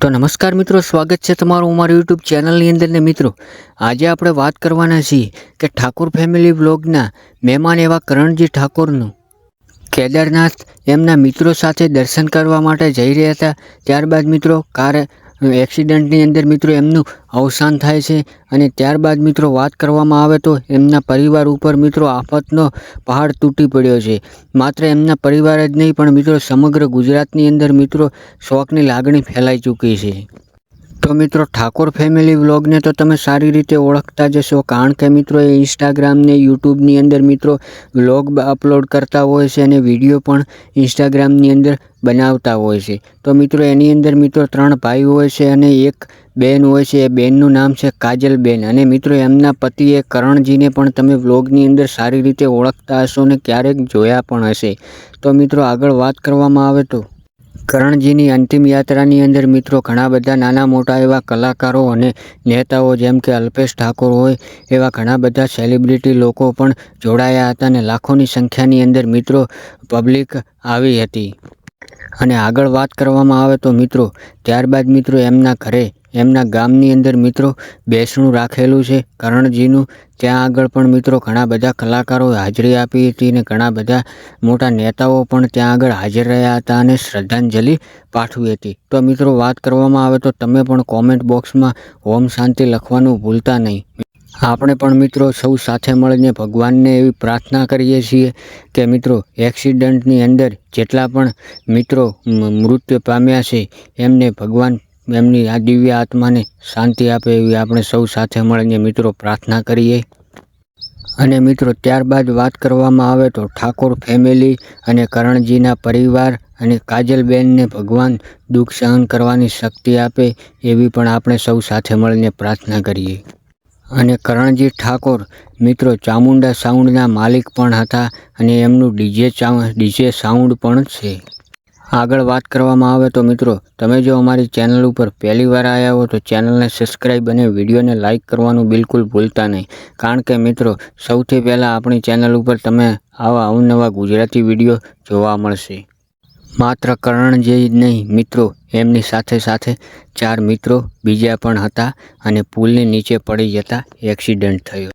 તો નમસ્કાર મિત્રો, સ્વાગત છે તમારું અમારી યુટ્યુબ ચેનલની અંદર ને મિત્રો. આજે આપણે વાત કરવાના છીએ કે ઠાકોર ફેમિલી બ્લોગના મહેમાન એવા કરણજી ઠાકોરનું. કેદારનાથ એમના મિત્રો સાથે દર્શન કરવા માટે જઈ રહ્યા હતા. ત્યારબાદ મિત્રો, કાર એક્સિડન્ટની અંદર મિત્રો એમનું અવસાન થાય છે અને ત્યારબાદ મિત્રો વાત કરવામાં આવે તો એમના પરિવાર ઉપર મિત્રો આફતનો પહાડ તૂટી પડ્યો છે. માત્ર એમના પરિવાર જ નહીં પણ મિત્રો સમગ્ર ગુજરાતની અંદર મિત્રો શોકની લાગણી ફેલાઈ ચૂકી છે. તો મિત્રો, ઠાકોર ફેમિલી વ્લોગને તો તમે સારી રીતે ઓળખતા જશો કારણ કે મિત્રો, એ ઇન્સ્ટાગ્રામને યુટ્યુબની અંદર મિત્રો વ્લોગ અપલોડ કરતા હોય છે અને વીડિયો પણ ઇન્સ્ટાગ્રામની અંદર બનાવતા હોય છે. તો મિત્રો, એની અંદર મિત્રો ત્રણ ભાઈ હોય છે અને એક બેન હોય છે. એ બેનનું નામ છે કાજલબેન અને મિત્રો, એમના પતિએ કરણજીને પણ તમે વ્લોગની અંદર સારી રીતે ઓળખતા હશો અને ક્યારેક જોયા પણ હશે. તો મિત્રો, આગળ વાત કરવામાં આવે તો? કરણજીની અંતિમ યાત્રાની અંદર મિત્રો ઘણા બધા નાના મોટા એવા કલાકારો અને નેતાઓ જેમ કે અલ્પેશ ઠાકોર હોય એવા ઘણા બધા સેલિબ્રિટી લોકો પણ જોડાયા હતા અને લાખોની સંખ્યાની અંદર મિત્રો પબ્લિક આવી હતી. અને આગળ વાત કરવામાં આવે તો મિત્રો, ત્યારબાદ મિત્રો એમના ઘરે એમના ગામની અંદર મિત્રો બેસણું રાખેલું છે. કરણજીનું ત્યાં આગળ પણ મિત્રો ઘણા બધા કલાકારોએ હાજરી આપી હતી અને ઘણા બધા મોટા નેતાઓ પણ ત્યાં આગળ હાજર રહ્યા હતા અને શ્રદ્ધાંજલિ પાઠવી હતી. તો મિત્રો વાત કરવામાં આવે તો તમે પણ કોમેન્ટ બોક્સમાં ઓમ શાંતિ લખવાનું ભૂલતા નહીં. આપણે પણ મિત્રો સૌ સાથે મળીને ભગવાનને એવી પ્રાર્થના કરીએ છીએ કે મિત્રો એક્સિડન્ટની અંદર જેટલા પણ મિત્રો મૃત્યુ પામ્યા છે, એમને ભગવાન એમની આ દિવ્ય આત્માને શાંતિ આપે એવી આપણે સૌ સાથે મળીને મિત્રો પ્રાર્થના કરીએ. અને મિત્રો, ત્યારબાદ વાત કરવામાં આવે તો ઠાકોર ફેમિલી અને કરણજીના પરિવાર અને કાજલબેનને ભગવાન દુઃખ સહન કરવાની શક્તિ આપે એવી પણ આપણે સૌ સાથે મળીને પ્રાર્થના કરીએ. અને કરણજી ઠાકોર મિત્રો, ચામુંડા સાઉન્ડના માલિક પણ હતા અને એમનું ડીજે ચા, ડીજે સાઉન્ડ પણ છે. આગળ વાત કરવામાં આવે તો મિત્રો, તમે જો અમારી ચેનલ ઉપર પહેલી વાર આવ્યા હો તો ચેનલને સબસ્ક્રાઈબ અને વિડીયોને લાઇક કરવાનું બિલકુલ ભૂલતા નહીં. કારણ કે મિત્રો, સૌથી પહેલાં આપણી ચેનલ ઉપર તમે આવા અવનવા ગુજરાતી વીડિયો જોવા મળશે. માત્ર કરણજી જ નહીં, મિત્રો, એમની સાથે સાથે ચાર મિત્રો બીજા પણ હતા અને પુલની નીચે પડી જતા એક્સિડન્ટ થયો.